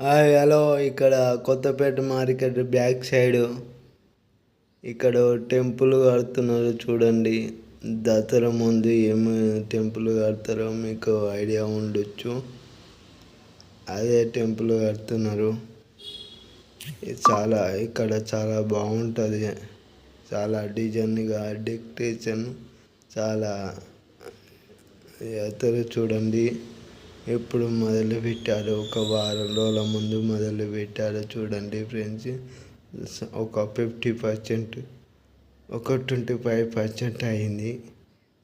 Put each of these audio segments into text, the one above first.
Hi hello. ఇక్కడ Kothapeta market back side. ఇక్కడ temple కడుతున్నారు చూడండి. దసరా ముందు ఏమి టెంపుల్ కడతారో మీకు ఐడియా ఉండొచ్చు. అదే టెంపుల్ కడుతున్నారు. చాలా ఇక్కడ చాలా బాగుంటుంది. చాలా డిజైన్గా డెకరేషన్ చాలా ఎత్తారు చూడండి. ఎప్పుడు మొదలు పెట్టారు ఒక వారం రోజుల ముందు మొదలు పెట్టారు చూడండి ఫ్రెండ్స్. ఒక ఫిఫ్టీ పర్సెంట్ ఒక ట్వంటీ ఫైవ్ పర్సెంట్ అయింది.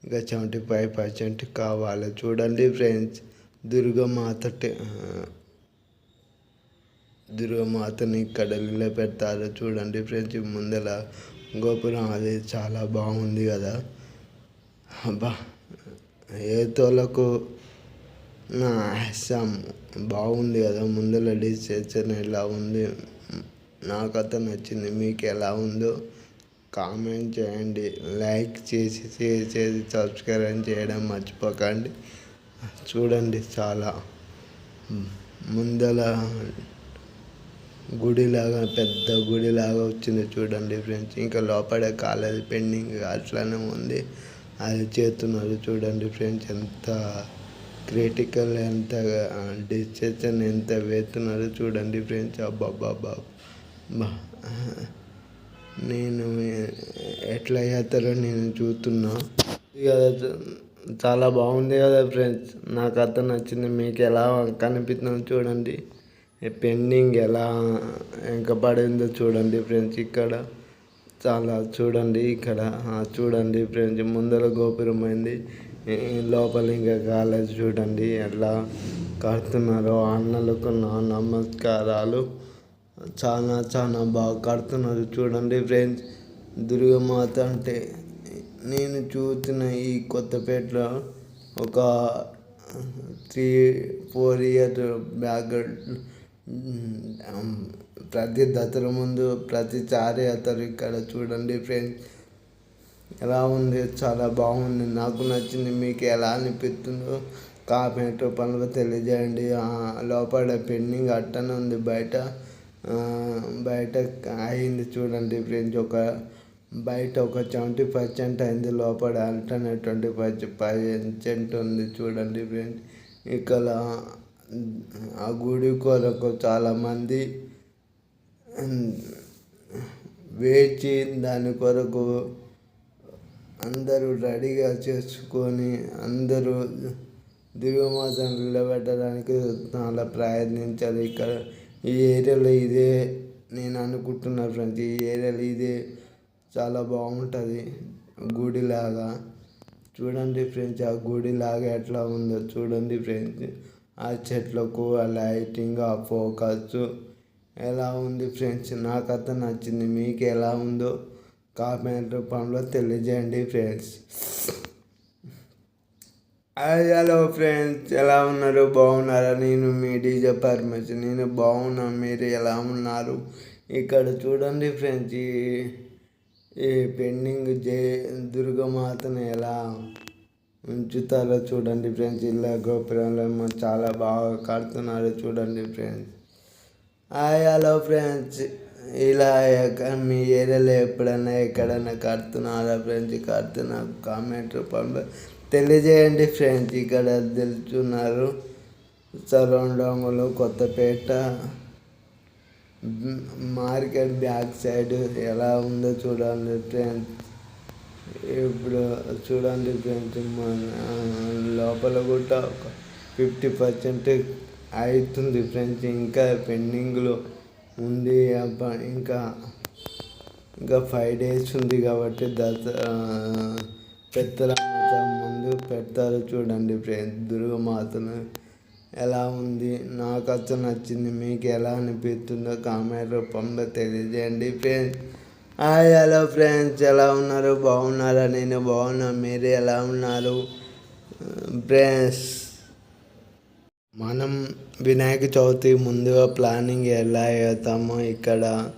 ఇంకా సెవెంటీ ఫైవ్ పర్సెంట్ కావాలి. చూడండి ఫ్రెండ్స్ దుర్గమాత టె దుర్గమాతని ఇక్కడ నిలబెడతారు చూడండి ఫ్రెండ్స్ ముందర గోపురం అది చాలా బాగుంది కదా. అబ్బా ఏ తోలకు నా బాగుంది కదా ముందర డిస్క్రిప్షన్ ఎలా ఉంది? నాకు నచ్చింది. మీకు ఎలా ఉందో కామెంట్ చేయండి. లైక్ చేసి షేర్ చేసి సబ్స్క్రైబ్ చేయడం మర్చిపోకండి. చూడండి చాలా ముందర గుడిలాగా పెద్ద గుడిలాగా వచ్చింది చూడండి ఫ్రెండ్స్. ఇంకా లోపల కాలేజ్ పెండింగ్ అట్లానే ఉంది. అది చేస్తున్నారు చూడండి ఫ్రెండ్స్. ఎంత క్రిటికల్ ఎంత డిసిషన్ ఎంత వేస్తున్నారో చూడండి ఫ్రెండ్స్ అబ్బాబ్బాబ్బా. బా. నేను ఎట్లా చేస్తారో నేను చూస్తున్నా. కదా చాలా బాగుంది కదా ఫ్రెండ్స్ నాకు అర్థం నచ్చింది. మీకు ఎలా కనిపిస్తుందో చూడండి. పెండింగ్ ఎలా వెంకపడిందో చూడండి ఫ్రెండ్స్ ఇక్కడ చాలా చూడండి. ఇక్కడ చూడండి ఫ్రెండ్స్ ముందర గోపురం అయింది లోపల ఇంకా కాలేజ్ చూడండి ఎలా కడుతున్నారో అన్నలకు నా నమస్కారాలు. చాలా చాలా బాగా కడుతున్నారు చూడండి ఫ్రెండ్స్. దుర్గమాత అంటే నేను చూసిన ఈ కొత్తపేటలో ఒక త్రీ ఫోర్ ఇయర్ బ్యాక్ ప్రతి దసరా ముందు ప్రతిసారి అతను ఇక్కడ చూడండి ఫ్రెండ్స్. ఎలా ఉంది? చాలా బాగుంది. నాకు నచ్చింది. మీకు ఎలా అనిపిస్తుందో కామెంట్ పనులు తెలియజేయండి. లోపల పెండింగ్ అట్టనే ఉంది. బయట బయట అయింది చూడండి ఫ్రెండ్స్. ఒక బయట ఒక సెవెంటీ పర్సెంట్ అయింది. లోపల అట్టనే ట్వంటీ ఫైవ్ పర్సెంట్ ఉంది చూడండి ఫ్రెండ్స్. ఇక్కడ ఆ గుడి కొరకు చాలామంది వేచి దాని కొరకు అందరూ రెడీగా చేసుకొని అందరూ దివ్యమాసం నిలబెట్టడానికి చాలా ప్రయత్నించాలి ఇక్కడ ఈ ఏరియాలో ఇదే నేను అనుకుంటున్నా ఫ్రెండ్స్ ఈ ఏరియాలో ఇదే చాలా బాగుంటుంది గుడిలాగా. చూడండి ఫ్రెండ్స్ ఆ గుడిలాగా ఎట్లా ఉందో చూడండి ఫ్రెండ్స్. ఆ చెట్లకు ఆ లైటింగ్ ఆ ఫోకస్ ఎలా ఉంది ఫ్రెండ్స్? నాకు అర్థం నచ్చింది. మీకు ఎలా ఉందో కామెంట్ రూపంలో తెలియజేయండి ఫ్రెండ్స్. Hello friends. ఎలా ఉన్నారు? బాగున్నారా? నేను మీ డీజే పర్మిషన్ నేను బాగున్నా. మీరు ఎలా ఉన్నారు? ఇక్కడ చూడండి ఫ్రెండ్స్ ఈ ఈ పెండింగ్ జే దుర్గమాతను ఎలా ఉంచుతారో చూడండి ఫ్రెండ్స్. ఇలా గోపురంలో చాలా బాగా కడుతున్నారు చూడండి ఫ్రెండ్స్. Hi hello friends. ఇలా మీ ఏరియాలో ఎప్పుడైనా ఎక్కడైనా కడుతున్నారా ఫ్రెండ్స్? కడుతున్నా కామెంట్ రూపంలో తెలియజేయండి ఫ్రెండ్స్. ఇక్కడ తెలుస్తున్నారు సరౌండంగులు కొత్తపేట మార్కెట్ బ్యాక్ సైడ్ ఎలా ఉందో చూడండి ఫ్రెండ్స్. ఇప్పుడు చూడండి ఫ్రెండ్స్ లోపల కూడా ఒక ఫిఫ్టీ పర్సెంట్ అవుతుంది ఫ్రెండ్స్. ఇంకా పెండింగ్లో ఉంది ఇంకా ఇంకా ఫైవ్ డేస్ ఉంది కాబట్టి దసరా పెద్దల ముందు పెడతారు చూడండి ఫ్రెండ్స్. దుర్గమాతను ఎలా ఉంది? నాకు అసలు నచ్చింది. మీకు ఎలా అనిపిస్తుందో కామెంట్ రూపంలో తెలియజేయండి ఫ్రెండ్స్. Hi hello friends. ఎలా ఉన్నారు? బాగున్నారా? నేను బాగున్నా. మీరు ఎలా ఉన్నారు? ఫ్రెండ్స్ మనం వినాయక చవితి ముందుగా ప్లానింగ్ ఎలా వేస్తామో ఇక్కడ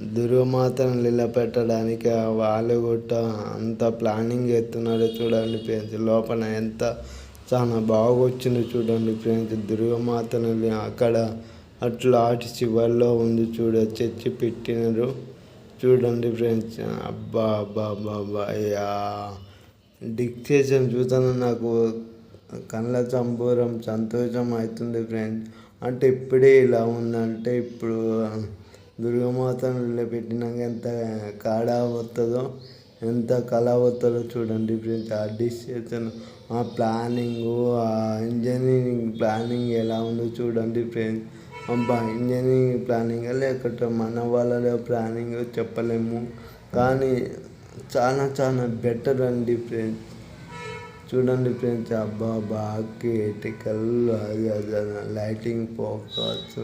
దుర్గమాతను నిలబెట్టడానికి వాళ్ళు కూడా అంత ప్లానింగ్ చేస్తున్నారు చూడండి ఫ్రెండ్స్. లోపల ఎంత చాలా బాగా వచ్చింది చూడండి ఫ్రెండ్స్. దుర్గమాతను అక్కడ అట్లా అటు చివరిలో ఉంది చూడ చర్చి పెట్టినారు. చూడండి ఫ్రెండ్స్. అబ్బా అబ్బా అబ్బా అబ్బా. అయ్యా. డిక్టేషన్ చూస్తాను నాకు కళ్ళ సంబూరం సంతోషం అవుతుంది ఫ్రెండ్స్ అంటే ఇప్పుడే ఇలా ఉందంటే ఇప్పుడు దుర్గమాతను పెట్టినాక ఎంత కాడా వస్తుందో ఎంత కళ వస్తుందో చూడండి ఫ్రెండ్స్ ఆ డిసిషన్ ఆ ప్లానింగు ఆ ఇంజనీరింగ్ ప్లానింగ్ ఎలా ఉందో చూడండి ఫ్రెండ్స్ అబ్బా ఇంజనీరింగ్ ప్లానింగ్ లేకపోతే మన వాళ్ళ ప్లానింగ్ చెప్పలేము. కానీ చాలా చాలా బెటర్ అండి ఫ్రెండ్స్ చూడండి ఫ్రెండ్స్ అబ్బా బాగా ఎటికల్ అది లైటింగ్ ఫోకస్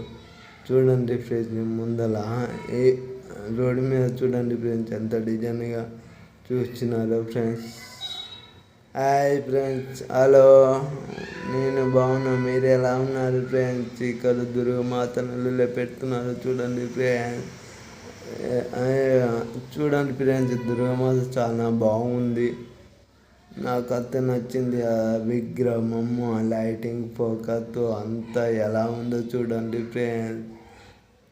చూడండి ఫ్రెండ్స్ ముందల ఏ రోడ్డు మీద చూడండి ఫ్రెండ్స్ ఎంత డిజైన్గా చూస్తున్నారు ఫ్రెండ్స్. హాయ్ ఫ్రెండ్స్ హలో నేను బాగున్నా మీరు ఎలా ఉన్నారు ఫ్రెండ్స్? ఇక్కడ దుర్గమాతను పెడుతున్నారు చూడండి ఫ్రెండ్స్. చూడండి ఫ్రెండ్స్ దుర్గమాత చాలా బాగుంది నాకు అంత నచ్చింది ఆ విగ్రహము ఆ లైటింగ్ ఫోకస్ అంతా ఎలా ఉందో చూడండి ఫ్రెండ్స్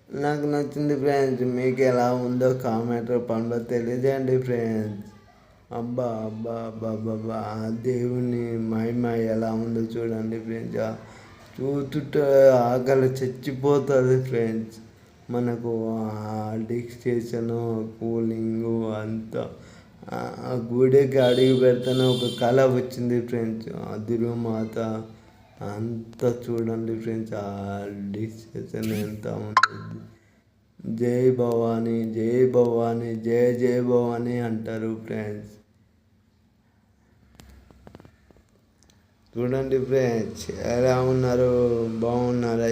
నాకు నచ్చింది ఫ్రెండ్స్ మీకు ఎలా ఉందో కామెంట్ రూపంలో తెలియజేయండి ఫ్రెండ్స్ అబ్బా అబ్బా అబ్బా అబ్బా దేవుని మహిమ ఎలా ఉందో చూడండి ఫ్రెండ్స్ చూస్తుంటే ఆకలి చచ్చిపోతుంది ఫ్రెండ్స్ మనకు డిక్స్టేషను కూలింగు అంతా ఆ గుడికి అడిగి పెడితేనే ఒక కళ వచ్చింది ఫ్రెండ్స్. ఆ దుర్గమాత అంతా చూడండి ఫ్రెండ్స్ ఆ డిసిషన్ ఎంత ఉంటుంది. జై భవానీ జై భవానీ జై జై భవానీ అంటారు ఫ్రెండ్స్. చూడండి ఫ్రెండ్స్ ఎలా ఉన్నారు? బాగున్నారా?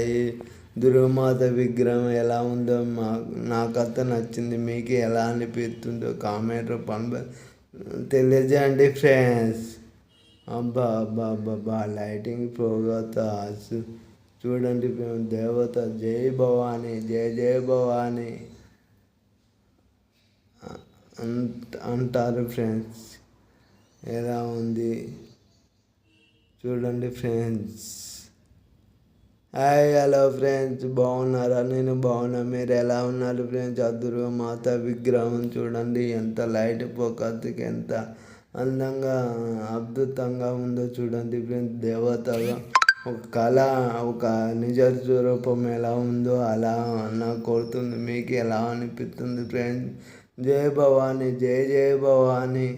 దుర్గమాత విగ్రహం ఎలా ఉందో మా నాకంతా నచ్చింది. మీకు ఎలా అనిపిస్తుందో కామెంట్ పంప తెలియజేయండి ఫ్రెండ్స్. అబ్బా అబ్బా అబ్బా లైటింగ్ ప్రోగ్రాస్ చూడండి దేవత జై భవానీ జై జై అంట అంటారు ఫ్రెండ్స్. ఎలా ఉంది? చూడండి ఫ్రెండ్స్. Hi hello friends. బాగున్నారా? నేను బాగున్నా. మీరు ఎలా ఉన్నారు ఫ్రెండ్స్? అదురు మాత విగ్రహం చూడండి. ఎంత లైట్ ఫోకస్కి ఎంత అందంగా అద్భుతంగా ఉందో చూడండి ఫ్రెండ్స్. దేవతగా ఒక కళ ఒక నిజ స్వరూపం ఎలా ఉందో అలా నాకు కొడుతుంది మీకు ఎలా అనిపిస్తుంది ఫ్రెండ్స్? జై భవాని జై జయ భవాని.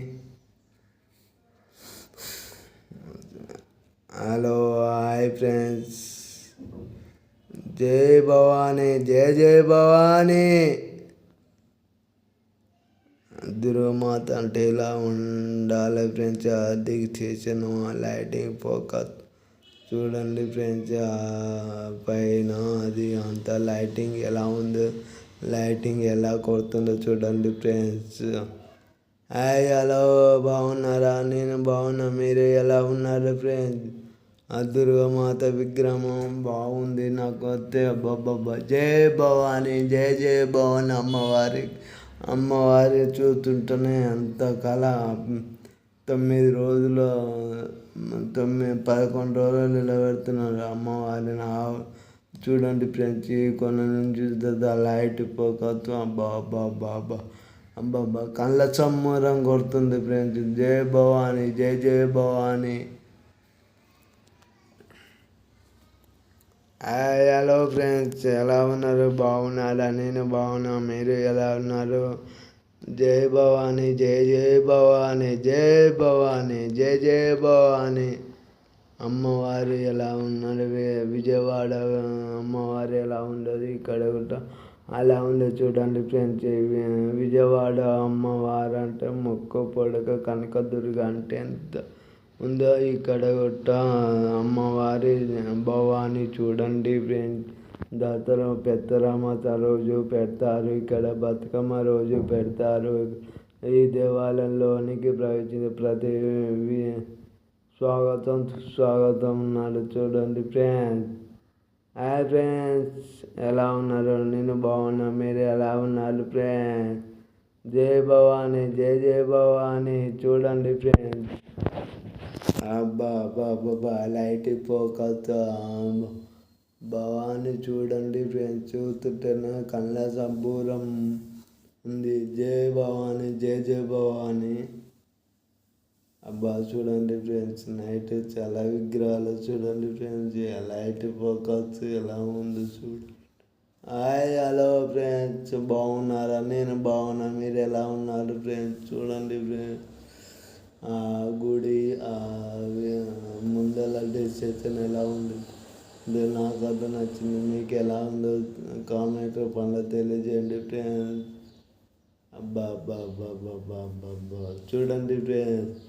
Hello hi friends. జై భవానీ జై జై భవానీ. దుర్గమాత అంటే ఇలా ఉండాలి ఫ్రెండ్స్ అదికి చేసాను లైటింగ్ ఫోకస్ చూడండి ఫ్రెండ్స్ పైన అది అంత లైటింగ్ ఎలా ఉందో లైటింగ్ ఎలా కొడుతుందో చూడండి ఫ్రెండ్స్. హాయ్ హలో బాగున్నారా? నేను బాగున్నా మీరు ఎలా ఉన్నారు ఫ్రెండ్స్? ఆ దుర్గమాత విగ్రహం బాగుంది నాకు వస్తే అబ్బాబ్బా జై భవాని జై జై భవాని అమ్మవారి అమ్మవారి చూస్తుంటేనే అంత కళ. తొమ్మిది రోజులు తొమ్మిది పదకొండు రోజులు నిలబెడుతున్నారు అమ్మవారిని. చూడండి ఫ్రెండ్స్ కొన నుంచి లైట్ పోకత్తు. అబ్బా అబ్బా అబ్బా అబ్బా అబ్బా అబ్బా కళ్ళ చమ్మరం కొడుతుంది ఫ్రెండ్స్. జై భవాని జై జై భవాని. Hello friends. ఎలా ఉన్నారు? బాగున్నారా? నేను బాగున్నా. మీరు ఎలా ఉన్నారు? జై భవానీ జై జై భవాని జై భవానీ జై జై భవాని. అమ్మవారు ఎలా ఉన్నారు? విజయవాడ అమ్మవారు ఎలా ఉండదు ఇక్కడ కూడా అలా ఉంది చూడండి ఫ్రెండ్స్. విజయవాడ అమ్మవారు అంటే మొక్క పొడక కనకదుర్గ అంటే ఎంత ఉందో ఇక్కడ గుట్ట అమ్మవారి భవాని చూడండి ఫ్రెండ్స్ దసరా పెద్దరామత రోజు పెడతారు. ఇక్కడ బతుకమ్మ రోజు పెడతారు. ఈ దేవాలయంలోనికి ప్రవేశించే ప్రతి స్వాగతం స్వాగతం ఉన్నాడు చూడండి ఫ్రెండ్స్ హాయ్ ఫ్రెండ్స్ ఎలా ఉన్నారు? నేను బాగున్నా మీరు ఎలా ఉన్నారు ఫ్రెండ్స్ జై భవాని జై జై భవాని చూడండి ఫ్రెండ్స్ లైట్ ఫోకస్ భవాని చూడండి ఫ్రెండ్స్ చూస్తుంటేనే కళ్ళ సంబూరం ఉంది. జై భవాని జై జయ భవాని. అబ్బా చూడండి ఫ్రెండ్స్ నైట్ చాలా విగ్రహాలు చూడండి ఫ్రెండ్స్ లైట్ ఫోకస్ ఎలా ఉంది చూడండి హాయ్ హలో ఫ్రెండ్స్ బాగున్నారా? నేను బాగున్నా మీరు ఎలా ఉన్నారు ఫ్రెండ్స్? చూడండి ఫ్రెండ్స్. గుడి ఆ ముందల డెసిషన్ ఎలా ఉంది? ఇది నాకు అర్థం నచ్చింది. మీకు ఎలా ఉందో కామెంట్ రూపంలో తెలియజేయండి ఫ్రెండ్స్. అబ్బా అబ్బా అబ్బా అబ్బా అబ్బా అబ్బా చూడండి ఫ్రెండ్స్.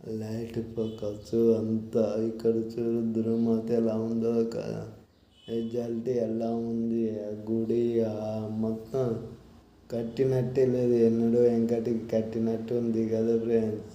లైట్ ఫోకస్ అంతా ఇక్కడ చూడు దుర్మాత ఎలా ఉందో. రిజల్ట్ ఎలా ఉంది? ఆ గుడి ఆ మొత్తం కట్టినట్టే లేదు. ఎన్నడో వెంకటికి కట్టినట్టు ఉంది కదా ఫ్రెండ్స్.